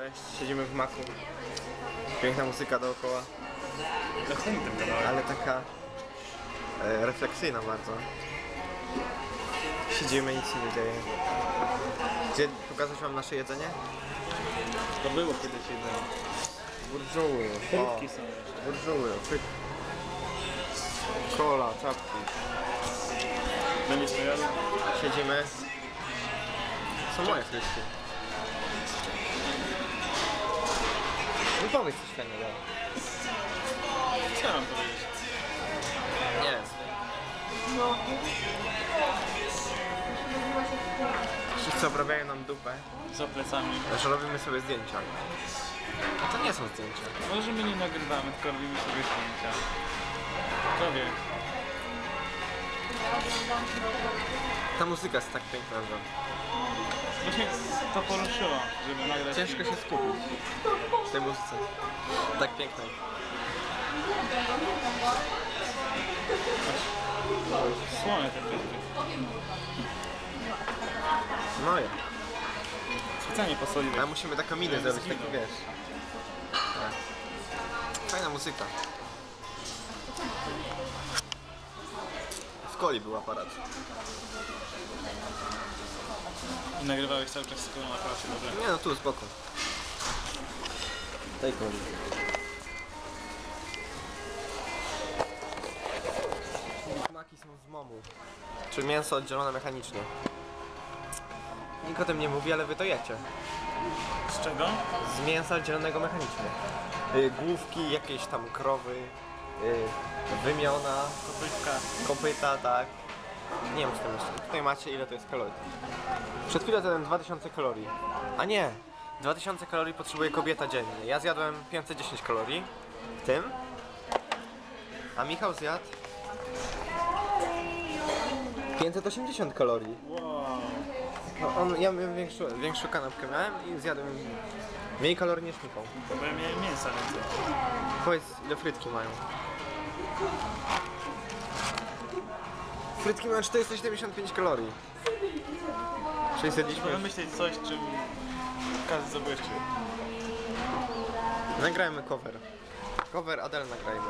cześć. Siedzimy w maku. Piękna muzyka dookoła, ale taka e, refleksyjna bardzo. Siedzimy, nic się nie dzieje. Gdzie pokazać wam nasze jedzenie? To było kiedyś jedzenie. Burżuły. Frytki są jeszcze. burżuły. Kola, czapki. Będziesz to jadł? Siedzimy. Są moje frytki. Powiedz coś fajnego. Co mam powiedzieć? Nie. Wszyscy obrabiają nam dupę, Za plecami. że robimy sobie zdjęcia. A to nie są zdjęcia. Może my nie nagrywamy, tylko robimy sobie zdjęcia. Kto wie? Ta muzyka jest tak piękna, że Właśnie to poruszyło, żeby nagrać ciężko film. się skupić w tej muzyce. Tak pięknej. Słone te frytki. No ja. Specjalnie posoliłeś. Ale musimy taką minę zrobić, taki zginął. wiesz. Tak. Fajna muzyka. W koli był aparat. I nagrywałeś cały czas z kolą dobrze? Nie no, tu boku. Tej koli. Maki są z momu. Czy mięso oddzielone mechanicznie. Nikt o tym nie mówi, ale wy to jecie. Z czego? Z mięsa oddzielonego mechanicznie. Y, główki, jakieś tam krowy, y, wymiona, Kopytka. kopyta, tak. Nie wiem co tam jeszcze. Tutaj macie ile to jest kalorii. Przed chwilą zjadłem 2000 kalorii. A nie! 2000 kalorii potrzebuje kobieta dziennie. Ja zjadłem 510 kalorii. W tym. A Michał zjadł 580 kalorii. Wow. No on, ja miałem większą, większą kanapkę miałem i zjadłem mniej kalorii niż Michał. Bo ja miałem mięsa więcej. Powiedz ile frytki mają. Frytki mają 475 kalorii. Czyli zjedliśmy... Trzeba myśleć coś, czym każdy zabłyszczy. Nagrajmy cover. Cover Adele nagrajmy.